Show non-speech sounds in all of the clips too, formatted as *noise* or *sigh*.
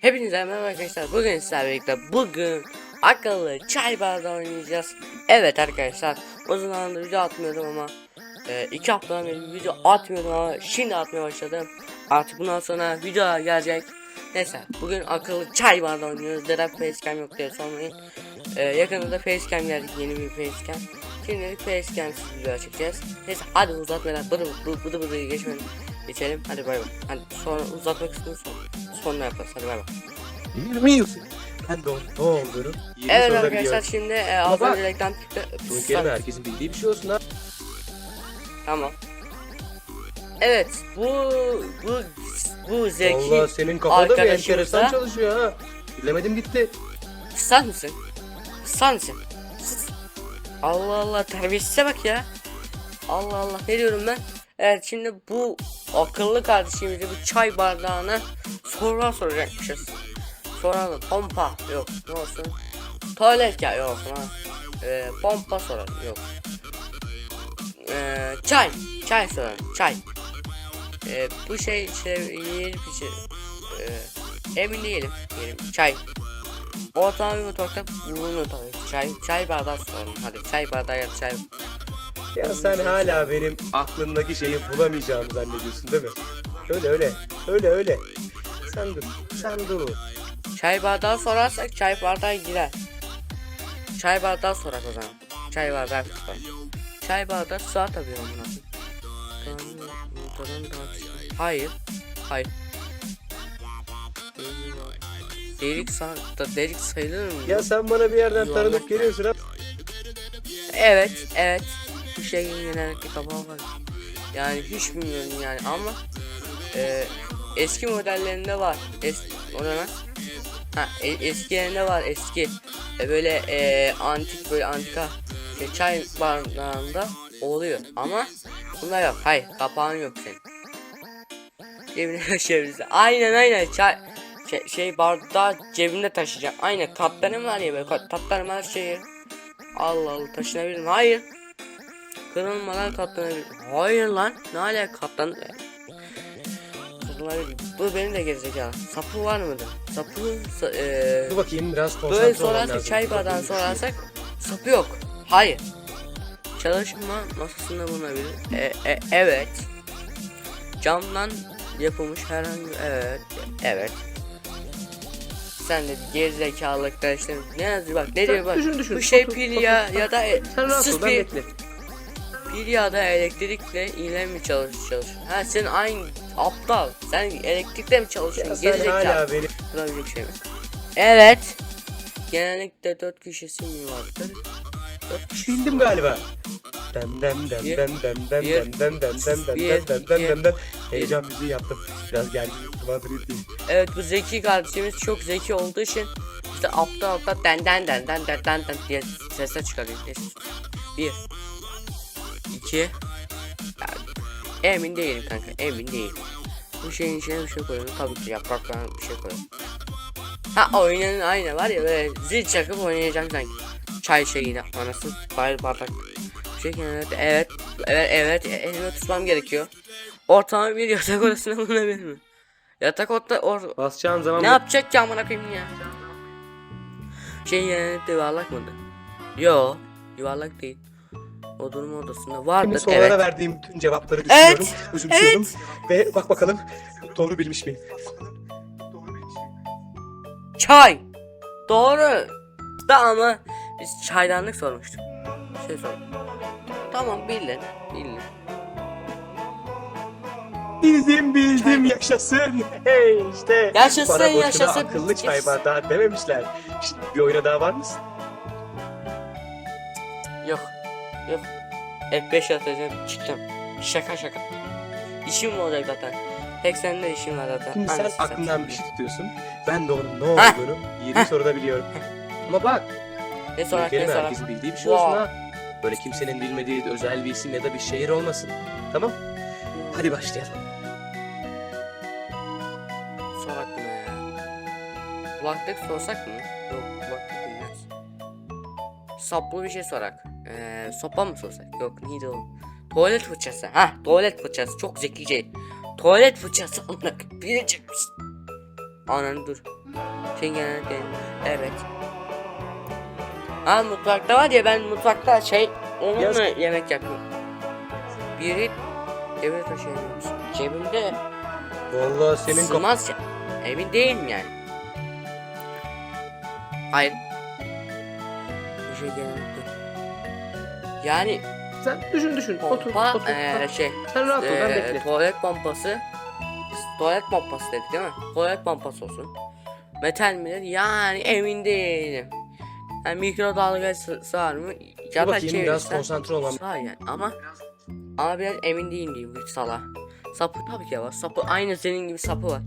Hepinize merhaba arkadaşlar. Bugün sizlerle birlikte bugün akıllı çay bardağı oynayacağız. Evet arkadaşlar uzun zamandır video atmıyordum ama e, iki haftadan beri video atmıyordum ama şimdi atmaya başladım. Artık bundan sonra videolar gelecek. Neyse bugün akıllı çay bardağı oynuyoruz. Neden facecam yok diye sormayın. E, yakında da facecam geldik yeni bir facecam. Şimdilik facecam video çekeceğiz. Neyse hadi uzatmadan bıdı bıdı bıdı bıdı geçmeyin. Geçelim hadi bay bay. Hadi sonra uzatmak istiyorsan sonra yaparız hadi bay bay. Bilmiyorsun. Ben de onun ne olduğunu yeni Evet soruda arkadaşlar biliyorum. şimdi e, az bak, önce reklam çıktı. Bu kelime herkesin bildiği bir şey olsun ha. Tamam. Evet bu bu bu zeki Allah senin kafada bir enteresan çalışıyor ha. Bilemedim gitti. Sen misin? Sen misin? Sus. Allah Allah terbiyesize bak ya. Allah Allah ne diyorum ben? Evet şimdi bu akıllı kardeşimize bir çay bardağına sorular soracakmışız. Sonra da pompa yok ne olsun? Tuvalet kağıdı yok ha. Ee, pompa soralım yok. Ee, çay çay soralım çay. Ee, bu şey işte yiyip içi. Ee, emin değilim. Diyelim çay. Ortalama bir mutfakta bulunur tabii. Çay, çay bardağı soralım. Hadi çay bardağı ya çay. Ya sen hala benim aklımdaki şeyi bulamayacağımı zannediyorsun değil mi? Öyle öyle. Öyle öyle. Sen dur. Sen dur. Çay bardağı sorarsak çay bardağı girer. Çay bardağı sorak o zaman. Çay bardağı sor. Çay bardağı sağ tabii onunla. Hayır. Hayır. Delik da delik sayılır mı? Ya sen bana bir yerden Yuvarlak tanıdık geliyorsun ha. Evet, evet. Bu şeyin genellikle kapağı var. Yani hiç bilmiyorum yani ama e, eski modellerinde var. Es o ne lan? Ha, e, eskilerinde var eski. E, böyle e, antik böyle antika şey, çay bardağında oluyor ama bunda yok. Hayır, kapağın yok senin. Cebine *laughs* taşıyabilirsin. Aynen aynen çay şey, şey bardağı cebinde taşıyacak. Aynen katlarım var ya böyle kat- katlarım her şeyi. Allah Allah taşınabilir mi? Hayır. Kırılmadan katlanabilir. Hayır lan. Ne alaka katlan... Kırılabilir. Bu benim de gerizekalı. Sapı var mıdır? Sapı... sa- eee, Dur bakayım biraz konsantre Böyle sorarsak çay düşüneyim. sorarsak sapı yok. Hayır. Çalışma masasında bulunabilir. E, e, evet. Camdan yapılmış herhangi evet evet. Sen de gerizekalı arkadaşlar ne yazıyor bak ne diyor bak. düşün, düşün. Bu şey pil ya ya da e, sus bir. Pil ya da elektrikle ile mi çalış çalış. Ha sen aynı aptal. Sen elektrikle mi çalışıyorsun? sen Gerizekalı. hala benim şey mi? Evet. Genellikle dört kişisi mi vardır? Dört kişi. Bildim galiba. Dem dem dem dem dem dem dem dem dem dem dem dem dem dem dem Heyecan müziği yaptım. Biraz gergin Madrid değil. Evet bu zeki kardeşimiz çok zeki olduğu için işte aptal aptal den den den den den den diye sesler çıkarıyor. Neyse. Bir. iki. Yani, emin değilim kanka emin değilim. Bu şeyin içine bir şey koyalım. Tabii ki yaprak falan bir şey koyalım. Ha oyunun aynı var ya böyle zil çakıp oynayacağım sanki. Çay şeyine anası bayır bardak. Şey evet evet evet evet elime tutmam gerekiyor. Ortalama bir yatak odasına bulunabilir mi? Yatak odada or Basacağın zaman ne yapacak ki amına koyayım ya? Şey genellikle yuvarlak mıdır? Yo, yuvarlak değil. Oturma odasında vardır sorulara evet. verdiğim bütün cevapları Evet, düşünüyorum, özümsüyorum ve bak bakalım doğru bilmiş miyim? Çay. Doğru. Da ama biz çaydanlık sormuştuk. Şey sor. Tamam bildin. Bildin. Bildim bildim yaşasın. Hey işte. Yaşasın, Bana boşuna yaşasın. akıllı çay bardağı dememişler. Şimdi bir oyuna daha var mısın? Yok. Yok. F5 atacağım çıkacağım. Şaka şaka. İşim mi olacak zaten? Tek seninle işim var zaten. Şimdi sen Anasını aklından bir şey tutuyorsun. Ben de onun ne Heh. olduğunu 20 soruda biliyorum. Ama bak Ne sorak ne kelime sorak. herkesin bildiği bir şey Wow. olsun ha. Böyle kimsenin bilmediği özel bir isim ya da bir şehir olmasın. Tamam? Hadi başlayalım. Sorak mı ya? Kulaklık sorsak mı? Yok kulaklık bilmez. Saplı bir şey sorak. Ee, sopa mı sorsak? Yok neydi o? Tuvalet fırçası. Ha tuvalet fırçası çok zekice. Tuvalet fırçası amına bilecek misin? Anan dur. Şey genellikle evet. Ha mutfakta var ya ben mutfakta şey onunla Yaz- yemek yapıyorum. Biri cebine taşıyamıyor musun? Cebimde Vallahi senin kaf- sığmaz ya. Emin değilim yani. Hayır. Bir şey genellikle. Yani Sen düşün düşün. Otur. pompa otur. eee, şey Sen rahat ol ben eee, bekle. tuvalet pompası tuvalet pompası dedik değil mi? Tuvalet pompası olsun. Metal midir? Yani emin değilim. Yani mikrodalga sı- sığar mı? Dur Yatak bakayım biraz çevirirsen konsantre olmam. Sığar yani ama ama biraz emin değilim diyeyim bu sala. Sapı tabii ki var. Sapı aynı senin gibi sapı var.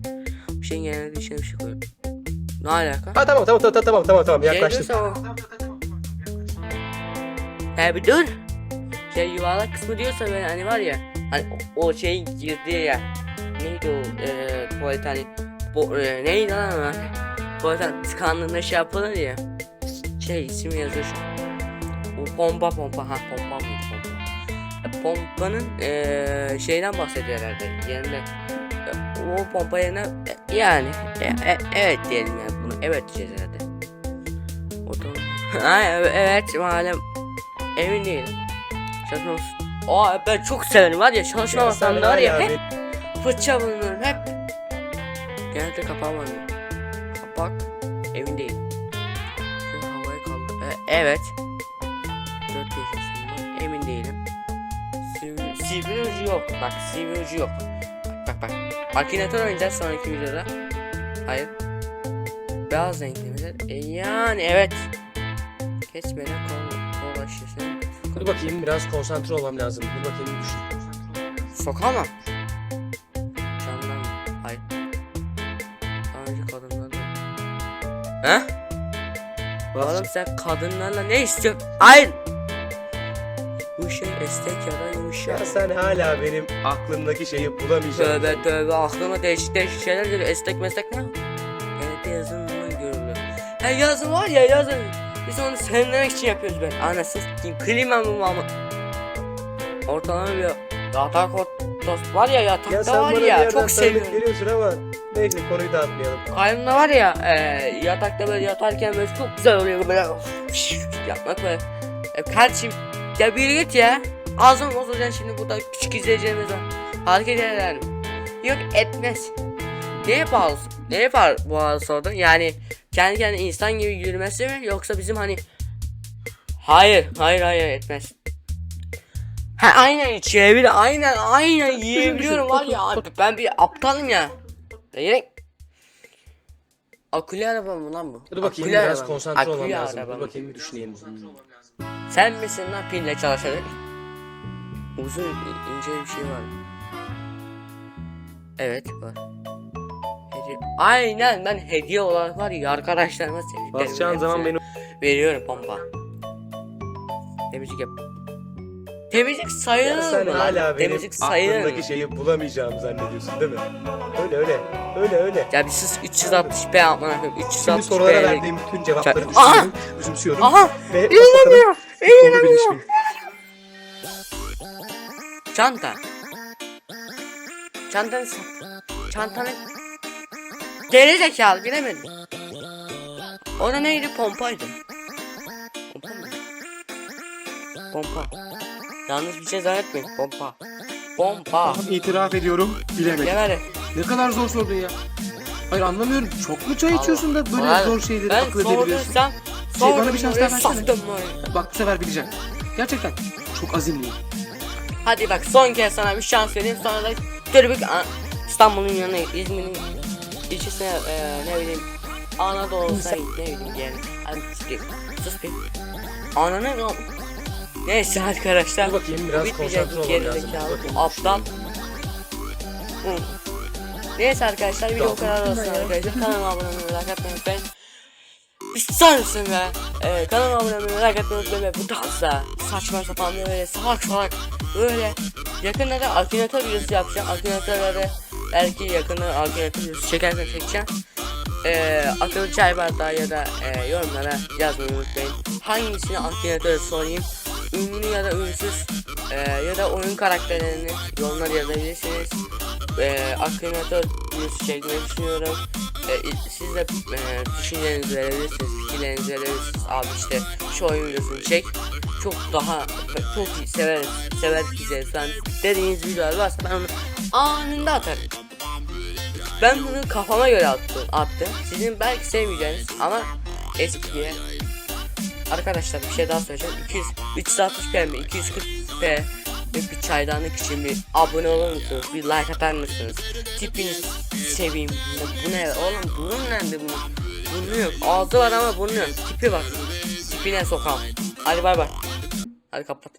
Bir şeyin genelde içine bir şey koyuyor. Ne alaka? Ha tamam tamam tamam tamam tamam tamam yaklaştım. Şey Ya bir dur. Şey yuvarlak kısmı diyorsa böyle hani var ya hani o, o şeyin girdiği ya neydi o eee tuvalet hani bu eee, neydi lan ama tuvalet hani tıkandığında şey yapılır ya. Şey ismi yazıyor şu. O pompa pompa ha pompa mıydı pompa? E, pompanın eee şeyden bahsediyor herhalde yerine E, o pompa yerine e, yani e, e, evet diyelim yani bunu evet diyeceğiz herhalde. O da *laughs* ha evet malum emin değilim çalışma Aa ben çok severim var ya çalışma masamda var ya hep fırça bulunurum hep. Genelde kapağı var kapak emin değilim şu havaya kaldı E, evet. Dört yaşasında emin değilim. Sivri, sivri ucu yok. Bak sivri ucu yok. Bak bak bak. Akinator oynayacağız sonraki videoda. Hayır. Beyaz renkli? E, yani evet. Kesmeden kol, kolaşırsın Dur bakayım biraz konsantre olmam lazım. Dur bakayım bir düşün. Sokamam. Candan mı? Hayır. Daha önce kadınlarla. He? Oğlum sen kadınlarla ne istiyorsun? Hayır. Bu şey estek ya da yumuşak. Ya sen hala benim aklımdaki şeyi bulamayacaksın. Tövbe tövbe aklıma değişik değişik şeyler geliyor. Estek meslek ne? Evet yazın mı görülüyor. Ha yazın var ya yazın. Biz onu serinlemek için yapıyoruz ben. Anasını s**eyim. Klima mı ama. Ortalama bir yatak ortası var ya yatakta Ya var ya çok seviyorum. geliyorsun ama neyse konuyu dağıtmayalım. Kaynımda var ya e, yatakta böyle yatarken böyle çok güzel oluyor böyle yapmak böyle. E, kardeşim ya bir git ya. Ağzını bozacaksın şimdi burada küçük izleyicilerimiz var. Hareket eder mi? Yok etmez. Neye bağlı? Neye bağlı, bağlı sordun? Yani kendi kendine insan gibi yürümesi mi yoksa bizim hani Hayır, hayır, hayır etmez. Ha aynen içebilir, aynen aynen yiyebiliyorum var ya abi ben bir aptalım ya. Direkt Akülü araba mı lan bu? Dur bakayım Akülü biraz araba konsantre olmam Akülü lazım. araba Dur bakayım bir düşüneyim. Sen misin lan pille çalışacak? Uzun ince bir şey var. Evet var. Aynen ben hediye olarak var ya arkadaşlarıma sevdiklerimi Basacağın zaman beni veriyorum pompa. Temizlik yap. Temizlik sayılır ya sen mı hala benim Temizlik sayılır mı? aklımdaki şeyi bulamayacağımı zannediyorsun değil mi? Öyle öyle. Öyle öyle. Ya bir sus 360p yapmana koyayım. Şimdi sorulara 360p. verdiğim bütün cevapları Aha! düşünüyorum, özümsüyorum Aha! ve İnanamıyorum. onu İnanamıyorum. bilmiş Çanta. Çantanı sat. Geri zekalı bilemedim. O da neydi? Pompaydı. Pompa mı? Pompa. Yanlış bir şey zannetmeyin. Pompa. Pompa. Tamam itiraf ediyorum bilemedim. Hadi. Ne kadar zor sordun ya. Hayır anlamıyorum. Çok mu çay Allah. içiyorsun da böyle Hayır, zor şeyleri Ben akıl edebiliyorsun? sorduysam Şey, bana bir şans daha versene. Bak bu sefer bileceğim. Gerçekten çok azimliyim. Hadi bak son kez sana bir şans vereyim sonra da A- İstanbul'un yanına İzmir'in ilçesine e, ne bileyim Anadolu'suna git ne bileyim yani. Hadi sus bir. Ananı ne Neyse arkadaşlar Dur bakayım biraz konsantre olmam lazım. aptal. Neyse arkadaşlar video bu kadar olsun arkadaşlar. Kanalıma abone olmayı like atmayı unutmayın. Bir mısın be? Ee, kanalıma abone olmayı like atmayı unutmayın ve bu tarzda saçma sapan böyle salak salak böyle yakında da akünatör videosu yapacağım. Akünatörleri belki yakında akünatör videosu çekerken çekeceğim. Ee, akıllı çay bardağı ya da e, yorumlara yazmayı unutmayın. Hangisini akünatör sorayım. Ünlü ya da ünsüz e, ya da oyun karakterlerini yorumlara yazabilirsiniz. E, akünatör videosu çekmeyi düşünüyorum. E, siz de e, düşüncelerinizi verebilirsiniz, fikirlerinizi verebilirsiniz. Abi işte şu oyun videosunu çek. Çok daha çok iyi severiz, sever izleriz falan dediğiniz videolar varsa ben onu anında atarım. Ben bunu kafama göre attım, attım. Sizin belki sevmeyeceğiniz ama eskiye Arkadaşlar bir şey daha söyleyeceğim. 200 360p mi 240p bir çaydanlık için bir abone olur musunuz? Bir like atar mısınız? Tipiniz seveyim. Bu ne oğlum? Bunun nerede bunun? Burnu yok. Ağzı var ama burnu yok. Tipi bak. Tipine sokam. Hadi bay bay. Hadi kapat.